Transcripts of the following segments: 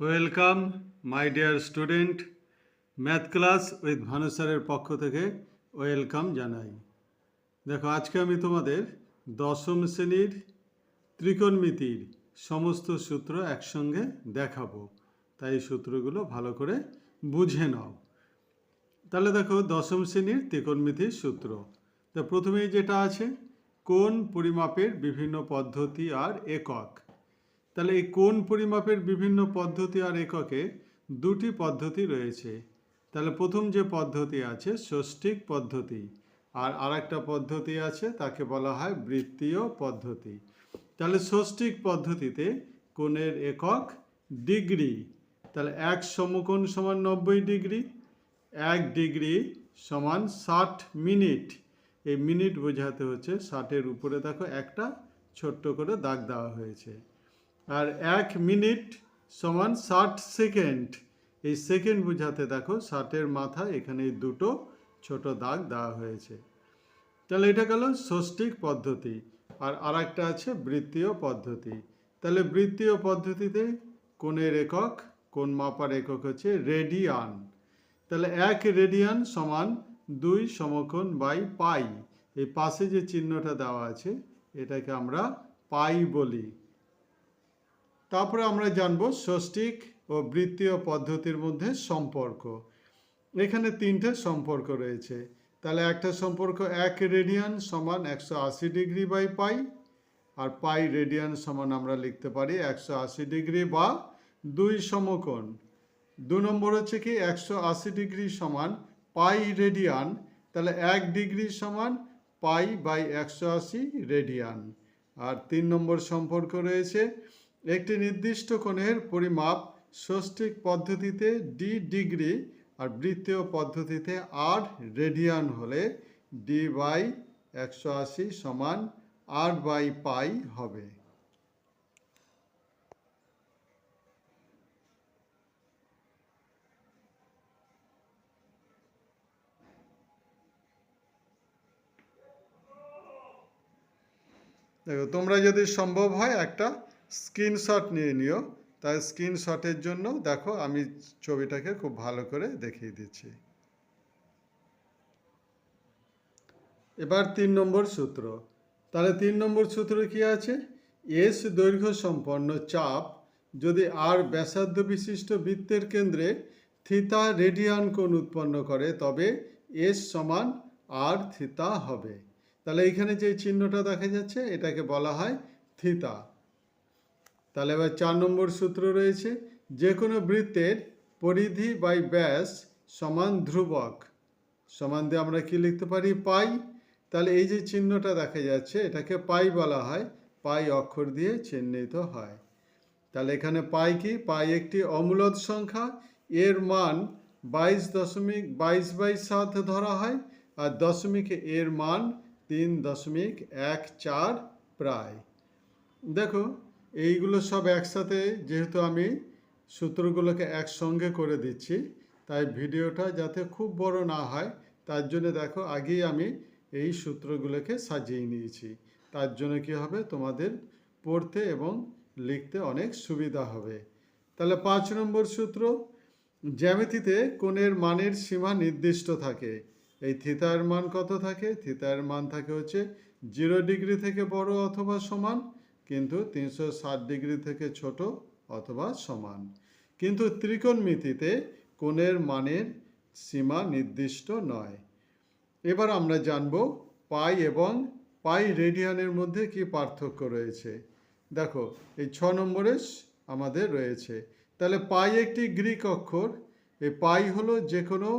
Welcome my dear student math class with Bhanu স্যারের পক্ষ থেকে ওয়েলকাম জানাই। দেখো, আজকে আমি তোমাদের দশম শ্রেণির ত্রিকোণমিতির সমস্ত সূত্র একসঙ্গে দেখাবো। তাই সূত্রগুলো ভালো করে বুঝে নাও। তাহলে দেখো, দশম শ্রেণির ত্রিকোণমিতির সূত্র। তা প্রথমেই যেটা আছে, কোন পরিমাপের বিভিন্ন পদ্ধতি আর একক? তাহলে এই কোন পরিমাপের বিভিন্ন পদ্ধতি আর এককে দুটি পদ্ধতি রয়েছে। তাহলে প্রথম যে পদ্ধতি আছে ষষ্ঠিক পদ্ধতি, আর আরেকটা পদ্ধতি আছে, তাকে বলা হয় বৃত্তীয় পদ্ধতি। তাহলে ষষ্ঠিক পদ্ধতিতে কোণের একক ডিগ্রি, তাহলে এক সমকোণ সমান নব্বই ডিগ্রি, এক ডিগ্রি সমান ষাট মিনিট। এই মিনিট বোঝাতে হচ্ছে ষাটের উপরে দেখো একটা ছোট্ট করে দাগ দেওয়া হয়েছে। আর এক মিনিট সমান ষাট সেকেন্ড। এই সেকেন্ড বোঝাতে দেখো, ষাটের মাথা এখানে দুটো ছোট দাগ দেওয়া হয়েছে। তাহলে এটা গেল ষষ্ঠিক পদ্ধতি। আর আরেকটা আছে বৃত্তীয় পদ্ধতি। তাহলে বৃত্তীয় পদ্ধতিতে কোণের একক কোন মাপার একক হচ্ছে রেডিয়ান। তাহলে এক রেডিয়ান সমান দুই সমকোণ বাই পাই। এই পাশে যে চিহ্নটা দেওয়া আছে, এটাকে আমরা পাই বলি। তারপরে আমরা জানব ষষ্ঠিক ও বৃত্তীয় পদ্ধতির মধ্যে সম্পর্ক। এখানে তিনটে সম্পর্ক রয়েছে। তাহলে একটা সম্পর্ক এক রেডিয়ান সমান একশো আশি ডিগ্রি বাই পাই, আর পাই রেডিয়ান সমান আমরা লিখতে পারি একশো আশি ডিগ্রি বা দুই সমকোণ। দু নম্বর হচ্ছে কি একশো আশি ডিগ্রি সমান পাই রেডিয়ান, তাহলে এক ডিগ্রি সমান পাই বাই একশো আশি রেডিয়ান। আর তিন নম্বর সম্পর্ক রয়েছে একটি নির্দিষ্ট কোণের পরিমাপ ষষ্ঠিক পদ্ধতিতে ডি ডিগ্রি আর বৃত্তীয় পদ্ধতিতে আর রেডিয়ান হলে ডি বাই একশো আশি সমান আর বাই পাই হবে। দেখো, তোমরা যদি সম্ভব হয় একটা স্ক্রিনশট নিয়ে নিও। তাই স্ক্রিনশটের জন্য দেখো আমি ছবিটাকে খুব ভালো করে দেখিয়ে দিচ্ছি। এবার তিন নম্বর সূত্র। তাহলে তিন নম্বর সূত্র কি আছে? এস দৈর্ঘ্য সম্পন্ন চাপ যদি আর ব্যাসার্ধ বিশিষ্ট বৃত্তের কেন্দ্রে থিতা রেডিয়ান কোণ উৎপন্ন করে, তবে এস সমান আর থিতা হবে। তাহলে এইখানে যে চিহ্নটা দেখা যাচ্ছে, এটাকে বলা হয় থিতা। তাহলে এবার চার নম্বর সূত্র রয়েছে যে কোনো বৃত্তের পরিধি বাই ব্যাস সমান ধ্রুবক। সমান দিয়ে আমরা কি লিখতে পারি? পাই। তাহলে এই যে চিহ্নটা দেখা যাচ্ছে, এটাকে পাই বলা হয়। পাই অক্ষর দিয়ে চিহ্নিত হয়। তাহলে এখানে পাই কি? পাই একটি অমূলদ সংখ্যা। এর মান বাইশ দশমিক বাইশ বাই সাত ধরা হয় আর দশমিকে এর মান তিন দশমিক এক চার প্রায়। দেখো এইগুলো সব একসাথে যেহেতু আমি সূত্রগুলোকে একসঙ্গে করে দিচ্ছি, তাই ভিডিওটা যাতে খুব বড় না হয়, তার জন্য দেখো আগেই আমি এই সূত্রগুলোকে সাজিয়ে নিয়েছি। তার জন্য কি হবে? তোমাদের পড়তে এবং লিখতে অনেক সুবিধা হবে। তাহলে পাঁচ নম্বর সূত্র, জ্যামিতিতে কোণের মানের সীমা নির্দিষ্ট থাকে। এই থিতার মান কত থাকে? থিতার মান থাকে হচ্ছে জিরো ডিগ্রি থেকে বড় অথবা সমান কিন্তু তিনশো ষাট ডিগ্রি থেকে ছোট অথবা সমান। কিন্তু ত্রিকোণমিতিতে কোণের মানের সীমা নির্দিষ্ট নয়। এবার আমরা জানব পাই এবং পাই রেডিয়ানের মধ্যে কি পার্থক্য রয়েছে। দেখো, এই ছ নম্বরে আমাদের রয়েছে। তাহলে পাই একটি গ্রিক অক্ষর। এই পাই হলো যে কোনো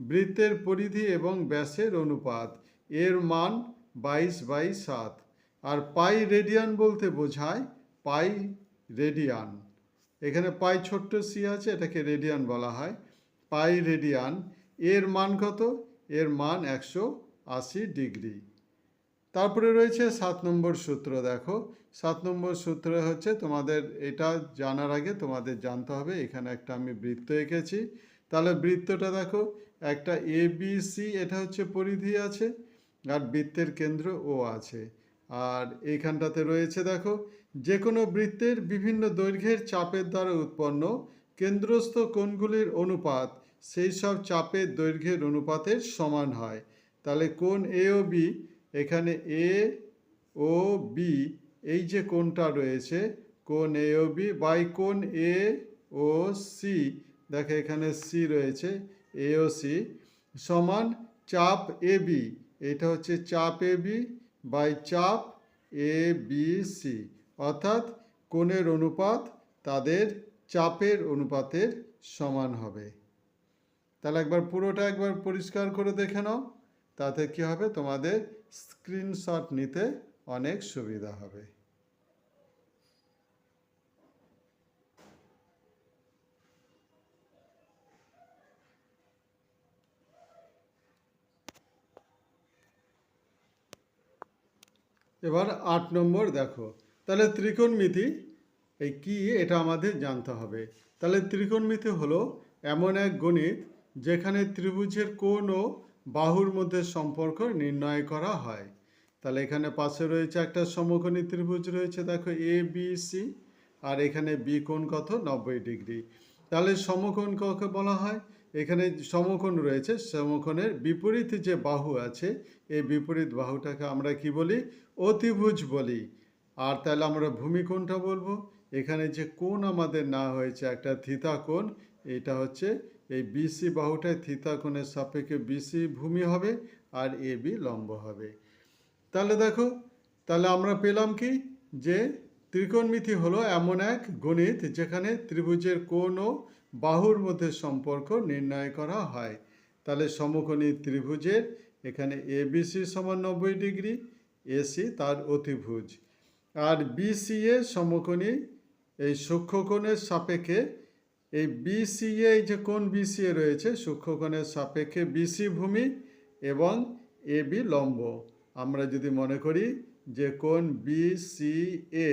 বৃত্তের পরিধি এবং ব্যাসের অনুপাত। এর মান বাইশ বাই সাত। আর পাই রেডিয়ান বলতে বোঝায় পাই রেডিয়ান। এখানে পাই ছোট্ট সি আছে, এটাকে রেডিয়ান বলা হয়। পাই রেডিয়ান, এর মান কত? এর মান একশো আশি ডিগ্রি। তারপরে রয়েছে সাত নম্বর সূত্র, দেখো। সাত নম্বর সূত্র হচ্ছে তোমাদের, এটা জানার আগে তোমাদের জানতে হবে, এখানে একটা আমি বৃত্ত এঁকেছি। তাহলে বৃত্তটা দেখো, একটা এ বি সি এটা হচ্ছে পরিধি আছে, আর বৃত্তের কেন্দ্র ও আছে। আর এইখানটাতে রয়েছে দেখো যে কোনো বৃত্তের বিভিন্ন দৈর্ঘ্যের চাপের দ্বারা উৎপন্ন কেন্দ্রস্থ কোণগুলির অনুপাত সেই সব চাপের দৈর্ঘ্যের অনুপাতের সমান হয়। তাহলে কোণ এ ও বি এখানে এ ও বি এই যে কোণটা রয়েছে, কোণ এ ও বি বাই কোণ এ ও সি দেখো এখানে সি রয়েছে এ ও সি সমান চাপ এ বি এটা হচ্ছে চাপ এ বি বাই চাপ এ, বি, সি। অর্থাৎ কোণের অনুপাত তাদের চাপের অনুপাতের সমান হবে। তাহলে একবার পুরোটা একবার পরিষ্কার করে দেখে নাও। তাতে কী হবে? তোমাদের স্ক্রিনশট নিতে অনেক সুবিধা হবে। এবার আট নম্বর দেখো। তাহলে ত্রিকোণমিতি, এই কি এটা আমাদের জানতে হবে। তাহলে ত্রিকোণমিতি হলো এমন এক গণিত যেখানে ত্রিভুজের কোণ ও বাহুর মধ্যে সম্পর্ক নির্ণয় করা হয়। তাহলে এখানে পাশে রয়েছে একটা সমকোণী ত্রিভুজ রয়েছে, দেখো এ বি সি আর এখানে বি কোণ কত? নব্বই ডিগ্রি। তাহলে সমকোণ কাকে বলা হয়? এখানে সমকোণ রয়েছে, সমকোণের বিপরীত যে বাহু আছে, এই বিপরীত বাহুটাকে আমরা কি বলি? অতিভুজ বলি। আর তাহলে আমরা ভূমি কোণটা বলব। এখানে যে কোণ আমাদের না হয়েছে, একটা থিতা কোণ এটা হচ্ছে এই বিসি বাহুটায় থিতা কোণের সাপেক্ষে বিসি ভূমি হবে আর এ বি লম্ব হবে। তাহলে দেখো, তাহলে আমরা পেলাম কি? যে ত্রিকোণমিতি হলো এমন এক গণিত যেখানে ত্রিভুজের কোণ ও বাহুর মধ্যে সম্পর্ক নির্ণয় করা হয়। তাহলে সমকোণী ত্রিভুজের এখানে এ বিসি সমান নব্বই ডিগ্রি এসি তার অতিভুজ। আর বিসিএ সমকোণী এই সূক্ষ্মকোণের সাপেক্ষে এই বিসিএ যে কোণ বিসিএ রয়েছে, সূক্ষ্মকোণের সাপেক্ষে বিসি ভূমি এবং এ বি লম্ব। আমরা যদি মনে করি যে কোণ বিসিএ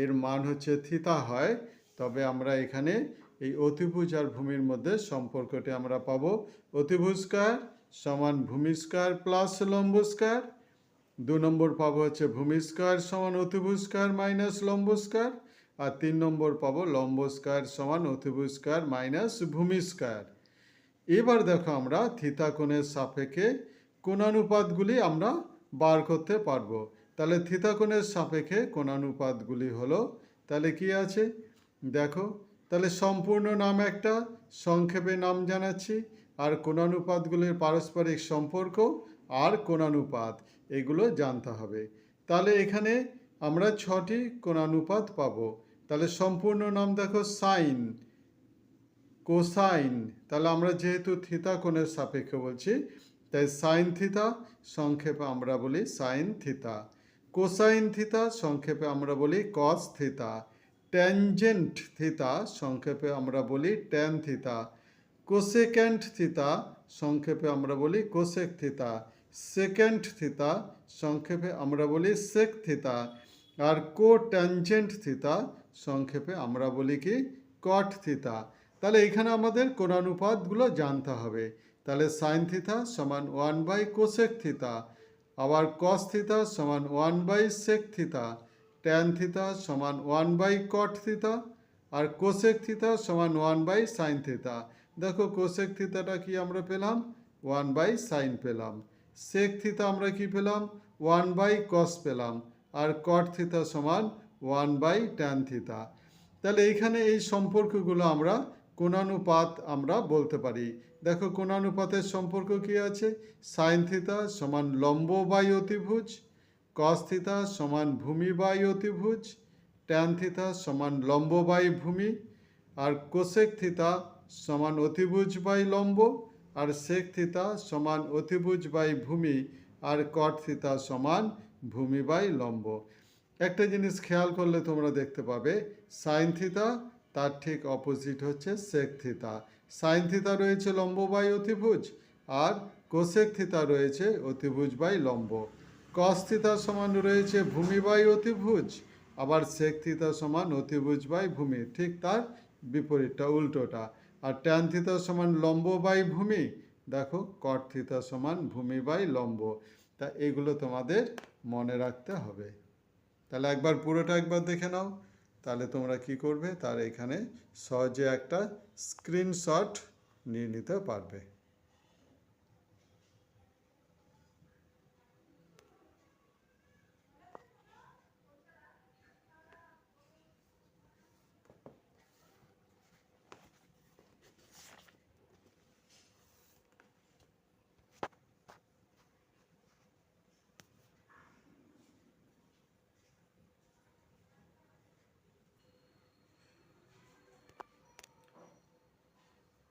এর মান হচ্ছে থিতা হয়, তবে আমরা এখানে এই অতিভুজ আর ভূমির মধ্যে সম্পর্কটি আমরা পাবো। অতিভুজকার সমান ভূমিস্কার প্লাস লম্বস্কার দু নম্বর পাবো হচ্ছে ভূমিস্কার সমান অতিভুজকার মাইনাস লম্বস্কার আর তিন নম্বর পাবো লম্বস্কার সমান অতিভুজকার মাইনাস ভূমিস্কার এবার দেখো আমরা থিতা কোণের সাপেক্ষে কোণানুপাতগুলি আমরা বার করতে পারব। তাহলে থিতা কোণের সাপেক্ষে কোণানুপাতগুলি হলো, তাহলে কি আছে? দেখো তাহলে সম্পূর্ণ নাম একটা, সংক্ষেপে নাম জানাচ্ছি, আর কোণানুপাতগুলির পারস্পরিক সম্পর্ক আর কোনানুপাত এগুলো জানতে হবে। তাহলে এখানে আমরা ছটি কোনানুপাত পাব। তাহলে সম্পূর্ণ নাম দেখো সাইন, কোসাইন। তাহলে আমরা যেহেতু থিতা কোণের সাপেক্ষে বলছি, তাই সাইন থিতা, সংক্ষেপে আমরা বলি সাইন থিতা। কোসাইন থিতা, সংক্ষেপে আমরা বলি কস থিতা। ট্যানজেন্ট থিতা সংক্ষেপে আমরা বলি ট্যান থিতা কোসেক্যান্ট থিতা সংক্ষেপে আমরা বলি কোসেক থিতা সেকেন্ড থিতা সংক্ষেপে আমরা বলি সেক থিতা আর কো ট্যানজেন্ট থিতা সংক্ষেপে আমরা বলি কি কট থিতা তাহলে এখানে আমাদের কোণানুপাতগুলো জানতে হবে। তাহলে সাইন থিতা সমান ওয়ান বাই কোসেক থিতা আবার কস থিতা সমান one by sec theta tan theta সমান ওয়ান বাই কট থিতা আর কোসেক থিতা সমান ওয়ান বাই সাইন থিতা দেখো কোসেক থিতাটা কি আমরা পেলাম? ওয়ান বাই সাইন পেলাম। সেক থিতা আমরা কি পেলাম? ওয়ান বাই কস পেলাম। আর কট থিতা সমান ওয়ান বাই ট্যান থিতা তাহলে এইখানে এই সম্পর্কগুলো আমরা কোণানুপাত আমরা বলতে পারি। দেখো কোণানুপাতের সম্পর্ক কি আছে? সাইন থিতা সমান লম্ব বাই অতিভুজ। কস থিতা সমান ভূমি বাই অতিভুজ, ট্যান থিতা সমান লম্ব বাই ভূমি, আর কোসেক থিতা সমান অতিভুজ বাই লম্ব, আর সেক থিতা সমান অতিভুজ বাই ভূমি, আর কট থিতা সমান ভূমি বাই লম্ব। একটা জিনিস খেয়াল করলে তোমরা দেখতে পাবে, সাইন থিতা তার ঠিক অপোজিট হচ্ছে সেক থিতা। সাইন থিতা রয়েছে লম্ব বাই অতিভুজ, আর কোসেক থিতা রয়েছে অতিভুজ বাই লম্ব। কস থিতা সমান রয়েছে ভূমি বাই অতিভুজ, আবার সেক সমান অতিভুজ বাই ভূমি। ঠিক তার বিপরীতটা, উল্টোটা। আর ট্যান থিতা সমান লম্ব বাই ভূমি, দেখো কট সমান ভূমি বাই লম্ব। তা এগুলো তোমাদের মনে রাখতে হবে। তাহলে একবার পুরোটা একবার দেখে নাও। তাহলে তোমরা কি করবে? তার এখানে সহজে একটা স্ক্রিনশট নিয়ে নিতে পারবে।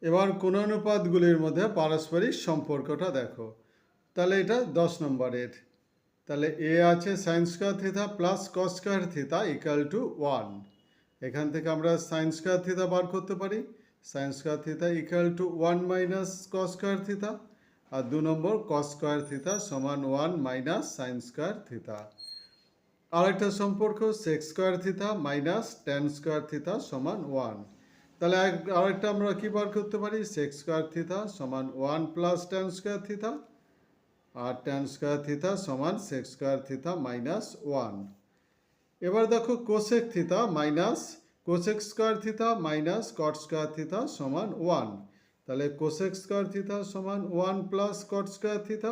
এবার কোন অনুপাতগুলির মধ্যে পারস্পরিক সম্পর্কটা দেখো। তাহলে এটা দশ নম্বরের। তাহলে এ আছে sine square theta plus cos square theta equal to one এখান থেকে আমরা সাইন স্কোয়ার থিতা বার করতে পারি। Sine square theta equal to one minus cos square theta আর দু নম্বর কস স্কোয়ার থিতা সমান one minus sine square theta আরেকটা সম্পর্ক sec square theta minus tan square theta সমান ওয়ান তাহলে আরেকটা আমরা কি বার করতে পারি সেক্স স্কোয়ার থিতা সমান one plus tan square theta আর টেন স্কোয়ার থিতা সমান sec square theta minus one এবার দেখো cosec theta minus cosec square theta minus cot square theta সমান ওয়ান তাহলে কোসেক স্কোয়ার থিতা সমান one plus cot square theta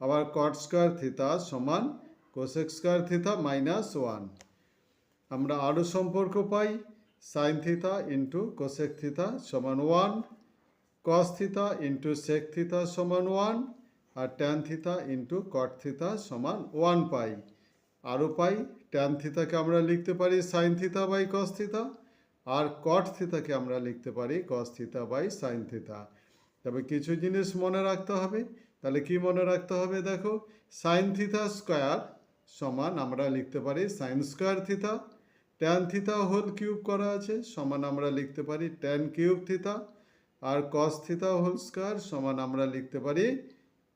আবার cot square theta সমান cosec square theta minus one আমরা আরও সম্পর্ক পাই sine theta into cosec theta সমান one cos theta into sec theta সমান ওয়ান আর tan theta into cot theta সমান one পাই। আরও পাই tan থিতাকে আমরা লিখতে পারি সাইন থিতা বাই কস থিতা আর কট থিতাকে আমরা লিখতে পারি কস থিতা বাই সাইন থিতা তবে কিছু জিনিস মনে রাখতে হবে। তাহলে কি মনে রাখতে হবে দেখো? সাইন থিতা স্কোয়ার সমান আমরা লিখতে পারি sine square theta tan theta whole cube করা আছে, সমান আমরা লিখতে পারি ট্যান কিউব থিতা আর কস থিতা হোল স্কোয়ার সমান আমরা লিখতে পারি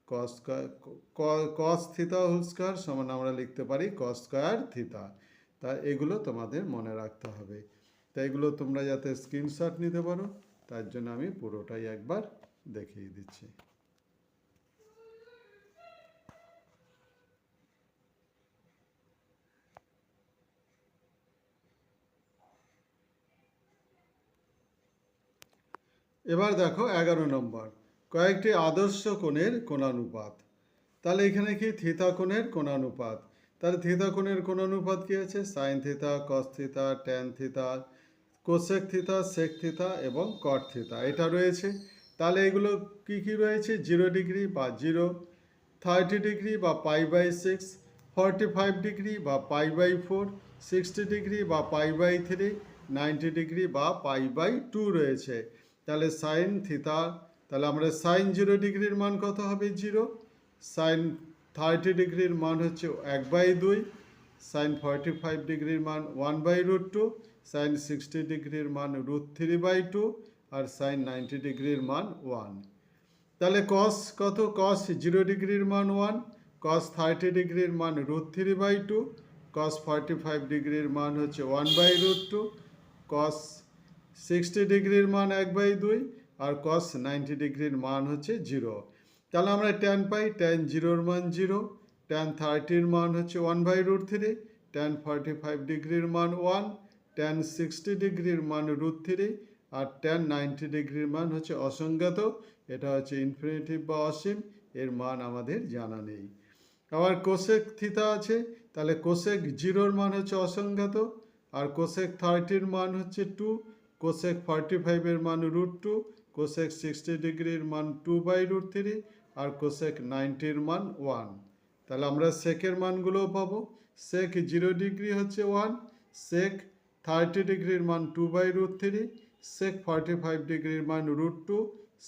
কস কস থিতা হোল স্কোয়ার সমান আমরা লিখতে পারি কস স্কোয়ার থিতা তা এগুলো তোমাদের মনে রাখতে হবে। তা এগুলো তোমরা যাতে স্ক্রিনশট নিতে পারো, তার জন্য আমি পুরোটাই একবার দেখিয়ে দিচ্ছি। এবার দেখো এগারো নম্বর। কয়েকটি আদর্শ কোণের কোণানুপাত। তাহলে এখানে কি থিতা কোণের কোণানুপাত? তাহলে থিতা কোণের কোণানুপাত কী আছে? Sine theta, cos theta, tan theta, cosec theta, sec theta এবং কট থিতা। এটা রয়েছে। তাহলে এগুলো কি কি রয়েছে? জিরো ডিগ্রি বা জিরো, থার্টি ডিগ্রি বা pi by six, forty five degree বা pi by four, sixty degree বা pi by three, ninety degree বা পাই বাই টু রয়েছে। তাহলে সাইন থিতা তাহলে আমরা সাইন জিরো ডিগ্রির মান কত হবে জিরো সাইন থার্টি ডিগ্রির মান হচ্ছে এক বাই দুই সাইন ফর্টি ফাইভ ডিগ্রির মান one by root two sine sixty ডিগ্রির মান রুট থ্রি বাই টু আর সাইন নাইনটি ডিগ্রির মান ওয়ান তাহলে কস কত? কস জিরো ডিগ্রির মান ওয়ান কস থার্টি ডিগ্রির মান root three by two cos forty five ডিগ্রির মান হচ্ছে one by root two cos sixty ডিগ্রির মান এক বাই দুই আর কস নাইনটি ডিগ্রির মান হচ্ছে জিরো। তাহলে আমরা ট্যান পাই ট্যান জিরোর মান জিরো ট্যান থার্টির মান হচ্ছে one by root three tan forty five ডিগ্রির মান ওয়ান ট্যান সিক্সটি ডিগ্রির মান রুট থ্রি আর ট্যান নাইনটি ডিগ্রির মান হচ্ছে অসংজ্ঞাত, এটা হচ্ছে ইনফিনিটিভ বা অসীম, এর মান আমাদের জানা নেই। আবার কোশেক থিতা আছে, তাহলে কোশেক জিরোর মান হচ্ছে অসংজ্ঞাত আর কোশেক থার্টির মান হচ্ছে টু কোসেক ফর্টি ফাইভের মান রুট টু কোসেক সিক্সটি ডিগ্রির মান টু বাই রুট থ্রি আর কোসেক নাইনটির মান ওয়ান তাহলে আমরা সেকের মানগুলোও পাবো। সেক জিরো ডিগ্রি হচ্ছে ওয়ান সেক থার্টি ডিগ্রির মান two by root three sec forty five ডিগ্রির মান রুট টু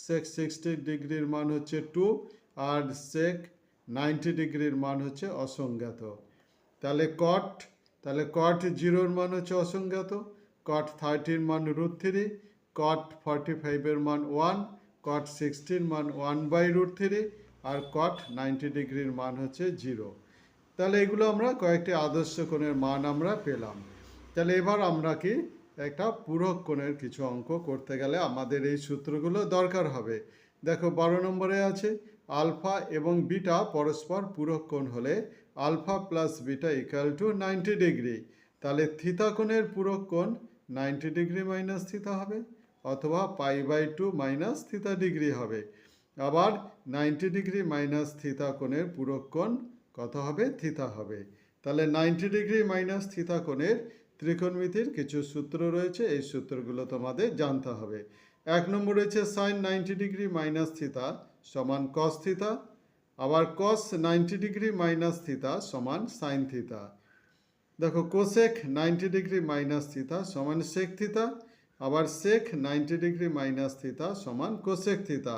সেক সিক্সটি ডিগ্রির মান হচ্ছে টু আর সেক নাইনটি ডিগ্রির মান হচ্ছে অসংজ্ঞাত। তাহলে কট তাহলে কট জিরোর মান হচ্ছে অসংজ্ঞাত। কট থার্টির মান রুট থ্রি কট ফর্টি ফাইভের মান ওয়ান কট সিক্সটির মান ওয়ান বাই রুট থ্রি আর কট নাইনটি ডিগ্রির মান হচ্ছে জিরো তাহলে এগুলো আমরা কয়েকটি আদর্শ কোণের মান আমরা পেলাম। তাহলে এবার আমরা কি একটা পূরক কোণের কিছু অঙ্ক করতে গেলে আমাদের এই সূত্রগুলো দরকার হবে। দেখো বারো নম্বরে আছে, আলফা এবং বিটা পরস্পর পূরক কোণ হলে alpha plus beta equal to ninety degree তাহলে থিতা কোণের পূরক কোণ নাইনটি ডিগ্রি মাইনাস থিতা হবে অথবা pi by two minus theta degree হবে। আবার নাইনটি ডিগ্রি মাইনাস থিতা কোণের পূরক কোণ কত হবে? থিতা হবে। তাহলে নাইনটি ডিগ্রি মাইনাস থিতা কোণের ত্রিকোণমিতির কিছু সূত্র রয়েছে, এই সূত্রগুলো তোমাদের জানতে হবে। এক নম্বর রয়েছে sine ninety degree minus theta সমান কস থিতা আবার cos ninety degree minus theta সমান সাইন থিতা দেখো cosec ninety degree minus theta সমান সেক থিতা আবার sec ninety degree minus theta সমান কোসেক থিতা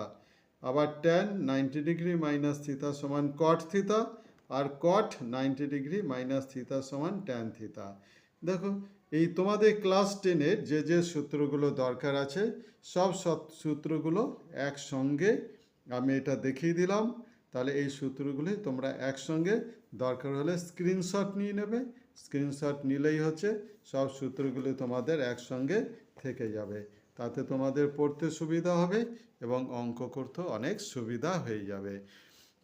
আবার tan ninety degree minus theta সমান cot theta আর cot ninety degree minus theta সমান tan থিতা দেখো, এই তোমাদের ক্লাস টেনের যে যে সূত্রগুলো দরকার আছে, সব সূত্রগুলো একসঙ্গে আমি এটা দেখিয়ে দিলাম। তাহলে এই সূত্রগুলি তোমরা একসঙ্গে, দরকার হলে স্ক্রিনশট নিয়ে নেবে স্ক্রিনশট নিলেই হচ্ছে, সব সূত্রগুলি তোমাদের একসঙ্গে থেকে যাবে। তাতে তোমাদের পড়তে সুবিধা হবে এবং অঙ্ক করতে অনেক সুবিধা হয়ে যাবে।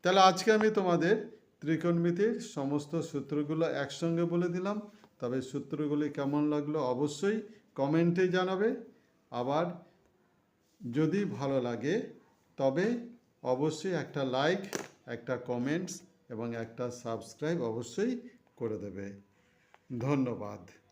তাহলে আজকে আমি তোমাদের ত্রিকোণমিতির সমস্ত সূত্রগুলো একসঙ্গে বলে দিলাম। তবে সূত্রগুলি কেমন লাগল অবশ্যই কমেন্টে জানাবে। আবার যদি ভালো লাগে, তবে অবশ্যই একটা লাইক, একটা কমেন্টস এবং একটা সাবস্ক্রাইব অবশ্যই করে দেবে। ধন্যবাদ।